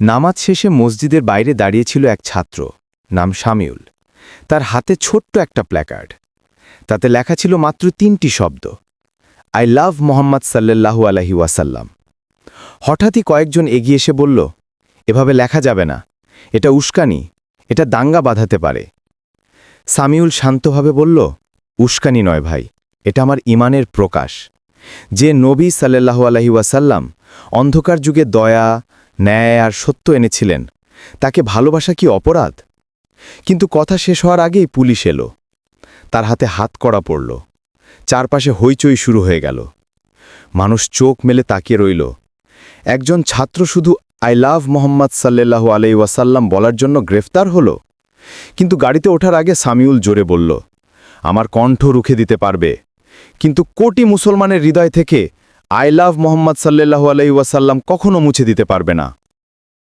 নামাজ শেষে মসজিদের বাইরে দাঁড়িয়েছিল এক ছাত্র, নাম শামিউল। তার হাতে ছোট্ট একটা প্ল্যাকার্ড। তাতে লেখা ছিল মাত্র তিনটি শব্দ, আই লাভ মোহাম্মদ সাল্লাল্লাহু আলহি ওয়াসাল্লাম। হঠাৎই কয়েকজন এগিয়ে এসে বলল, এভাবে লেখা যাবে না। এটা উস্কানি, এটা দাঙ্গা বাঁধাতে পারে। সামিউল শান্তভাবে বলল, উস্কানি নয় ভাই, এটা আমার ইমানের প্রকাশ। যে নবী সাল্লাল্লাহু আলহি ওয়াসাল্লাম অন্ধকার যুগে দয়া ন্যায় আর সত্য এনেছিলেন। তাকে ভালোবাসা কি অপরাধ? কিন্তু কথা শেষ হওয়ার আগেই পুলিশ এলো। তার হাতে হাত করা পড়ল। চারপাশে হইচই শুরু হয়ে গেল। মানুষ চোখ মেলে তাকিয়ে রইল। একজন ছাত্র শুধু আই লাভ মোহাম্মদ সাল্লাল্লাহু আলাই ওয়াসাল্লাম বলার জন্য গ্রেফতার হলো? কিন্তু গাড়িতে ওঠার আগে সামিউল জোরে বলল, আমার কণ্ঠ রুখে দিতে পারবে। কিন্তু কোটি মুসলমানের হৃদয় থেকে আই লাভ মোহাম্মদ সাল্লু আলাই ওয়াসাল্লাম কখনো মুছে দিতে পারবে না।